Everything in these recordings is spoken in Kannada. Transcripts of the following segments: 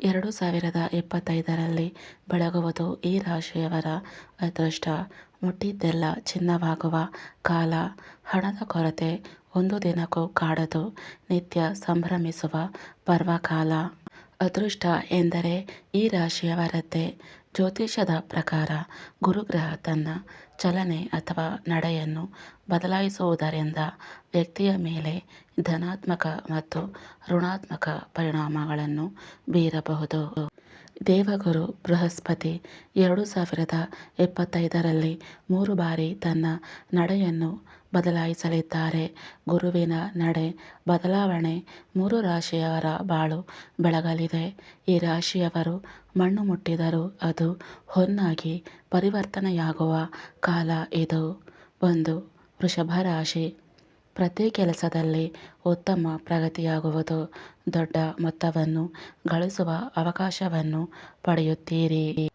ಎರಡು ಸಾವಿರದ ಇಪ್ಪತ್ತೈದರಲ್ಲಿ ಬೆಳಗುವುದು ಈ ರಾಶಿಯವರ ಅದೃಷ್ಟ. ಮುಟ್ಟಿದ್ದೆಲ್ಲ ಚಿನ್ನವಾಗುವ ಕಾಲ, ಹಣದ ಕೊರತೆ ಒಂದು ದಿನಕ್ಕೂ ಕಾಡದು, ನಿತ್ಯ ಸಂಭ್ರಮಿಸುವ ಪರ್ವಕಾಲ. ಅದೃಷ್ಟ ಎಂದರೆ ಈ ರಾಶಿಯವರದ್ದೇ. ಜ್ಯೋತಿಷ್ಯದ ಪ್ರಕಾರ ಗುರುಗ್ರಹ ತನ್ನ ಚಲನೆ ಅಥವಾ ನಡೆಯನ್ನು ಬದಲಾಯಿಸುವುದರಿಂದ ವ್ಯಕ್ತಿಯ ಮೇಲೆ ಧನಾತ್ಮಕ ಮತ್ತು ಋಣಾತ್ಮಕ ಪರಿಣಾಮಗಳನ್ನು ಬೀರಬಹುದು. ದೇವಗುರು ಬೃಹಸ್ಪತಿ ಎರಡು ಸಾವಿರದ ಇಪ್ಪತ್ತೈದರಲ್ಲಿ ಮೂರು ಬಾರಿ ತನ್ನ ನಡೆಯನ್ನು ಬದಲಾಯಿಸಲಿದ್ದಾರೆ. ಗುರುವಿನ ನಡೆ ಬದಲಾವಣೆ ಮೂರು ರಾಶಿಯವರ ಬಾಳು ಬೆಳಗಲಿದೆ. ಈ ರಾಶಿಯವರು ಮಣ್ಣು ಮುಟ್ಟಿದರೂ ಅದು ಹೊನ್ನಾಗಿ ಪರಿವರ್ತನೆಯಾಗುವ ಕಾಲ ಇದು. ಒಂದು, ವೃಷಭ ರಾಶಿ. ಪ್ರತಿ ಕೆಲಸದಲ್ಲಿ ಉತ್ತಮ ಪ್ರಗತಿಯಾಗುವುದು. ದೊಡ್ಡ ಮೊತ್ತವನ್ನು ಗಳಿಸುವ ಅವಕಾಶವನ್ನು ಪಡೆಯುತ್ತೀರಿ.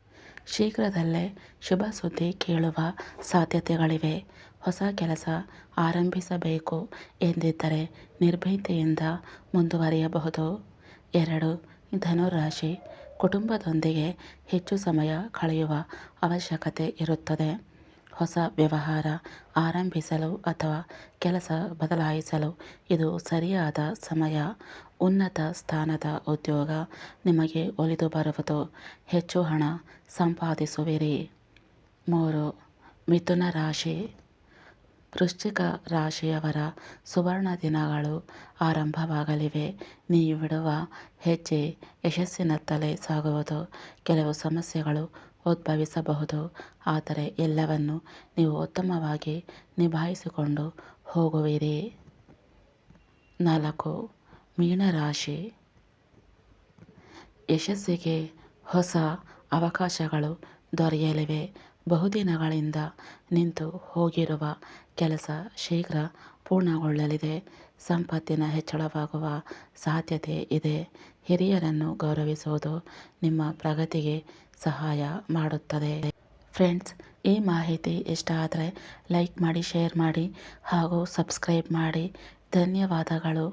ಶೀಘ್ರದಲ್ಲೇ ಶುಭ ಸುದ್ದಿ ಕೇಳುವ ಸಾಧ್ಯತೆಗಳಿವೆ. ಹೊಸ ಕೆಲಸ ಆರಂಭಿಸಬೇಕು ಎಂದಿದ್ದರೆ ನಿರ್ಭೀತಿಯಿಂದ ಮುಂದುವರಿಯಬಹುದು. ಎರಡು, ಧನುರಾಶಿ. ಕುಟುಂಬದೊಂದಿಗೆ ಹೆಚ್ಚು ಸಮಯ ಕಳೆಯುವ ಅವಶ್ಯಕತೆ ಇರುತ್ತದೆ. ಹೊಸ ವ್ಯವಹಾರ ಆರಂಭಿಸಲು ಅಥವಾ ಕೆಲಸ ಬದಲಾಯಿಸಲು ಇದು ಸರಿಯಾದ ಸಮಯ, ಉನ್ನತ ಸ್ಥಾನದ ಉದ್ಯೋಗ ನಿಮಗೆ ಒಲಿದು ಬರುವುದು. ಹೆಚ್ಚು ಹಣ ಸಂಪಾದಿಸುವಿರಿ. ಮೂರು, ಮಿಥುನ ರಾಶಿ. ವೃಶ್ಚಿಕ ರಾಶಿಯವರ ಸುವರ್ಣ ದಿನಗಳು ಆರಂಭವಾಗಲಿವೆ. ನೀವಿಡುವ ಹೆಜ್ಜೆ ಯಶಸ್ಸಿನತ್ತಲೇ ಸಾಗುವುದು. ಕೆಲವು ಸಮಸ್ಯೆಗಳು ಉದ್ಭವಿಸಬಹುದು. ಆದರೆ ಎಲ್ಲವನ್ನು ನೀವು ಉತ್ತಮವಾಗಿ ನಿಭಾಯಿಸಿಕೊಂಡು ಹೋಗುವಿರಿ. ನಾಲ್ಕು ಮೀನರಾಶಿ ಯಶಸ್ಸಿಗೆ ಹೊಸ ಅವಕಾಶಗಳು ದೊರೆಯಲಿವೆ. ಬಹುದಿನಗಳಿಂದ ನಿಂತು ಹೋಗಿರುವ ಕೆಲಸ ಶೀಘ್ರ ಪೂರ್ಣಗೊಳ್ಳಲಿದೆ. ಸಂಪತ್ತಿನ ಹೆಚ್ಚಳವಾಗುವ ಸಾಧ್ಯತೆ ಇದೆ. ಹಿರಿಯರನ್ನು ಗೌರವಿಸುವುದು ನಿಮ್ಮ ಪ್ರಗತಿಗೆ ಸಹಾಯ ಮಾಡುತ್ತದೆ. ಫ್ರೆಂಡ್ಸ್, ಈ ಮಾಹಿತಿ ಇಷ್ಟ ಆದರೆ ಲೈಕ್ ಮಾಡಿ, ಶೇರ್ ಮಾಡಿ ಹಾಗೂ ಸಬ್ಸ್ಕ್ರೈಬ್ ಮಾಡಿ. ಧನ್ಯವಾದಗಳು.